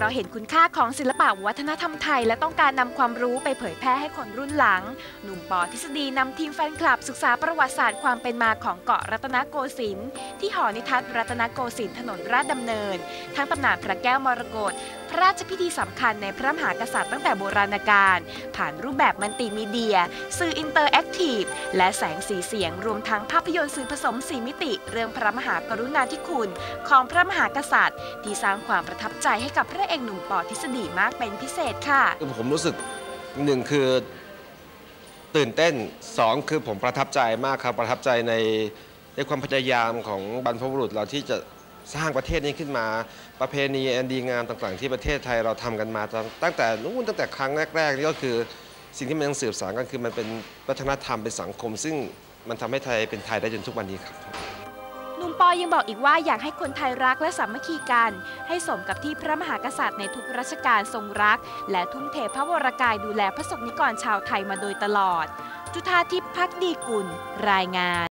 ราะเห็นคุณค่าของศิลปะวัฒนธรรมไทย และต้องการนำความรู้ไปเผยแพร่ให้คนรุ่นหลัง หนุ่มปอทฤษฎีนำทีมแฟนคลับศึกษาประวัติศาสตร์ความเป็นมาของเกาะรัตนโกสินทร์ที่หอนิทรรศรัตนโกสินทร์ถนนราชดำเนิน ทั้งตำนานพระแก้วมรกต ระราชพิธีสำคัญในพระมหากษัตริย์ตั้งแต่โบราณกาลผ่านรูปแบบมัลติมีเดีย สื่ออินเตอร์แอคทีฟและแสงสีเสียงรวมทั้งภาพยนตร์สื่อผสมสีมิติ เรื่องพระมหากรุณาธิคุณ ของพระมหากษัตริย์ ที่สร้างความประทับใจให้กับพระเอกหนุ่มปอทฤษฎีมากเป็นพิเศษค่ะ คือผมรู้สึกหนึ่งคือตื่นเต้นสองคือผมประทับใจมากครับประทับใจในในความพยายามของบรรพบุรุษเราที่จะ สร้างประเทศนี้ขึ้นมา ประเพณีอันดีงามต่างๆ ที่ประเทศไทยเราทำกันมาตั้งแต่นู้นตั้งแต่ครั้งแรกๆนี่ก็คือสิ่งที่มันยังสืบสานกันคือมันเป็นวัฒนธรรมเป็นสังคม ซึ่งมันทำให้ไทยเป็นไทยได้จนทุกวันนี้ครับหนุ่มปอยังบอกอีกว่าอยากให้คนไทยรักและสามัคคีกัน ให้สมกับที่พระมหากษัตริย์ในทุกรัชกาลทรงรัก และทุ่มเทพระวรากายดูแลพระสงฆ์นิกรชาวไทยมาโดยตลอด จุธาทิพย์พักดีกุลรายงาน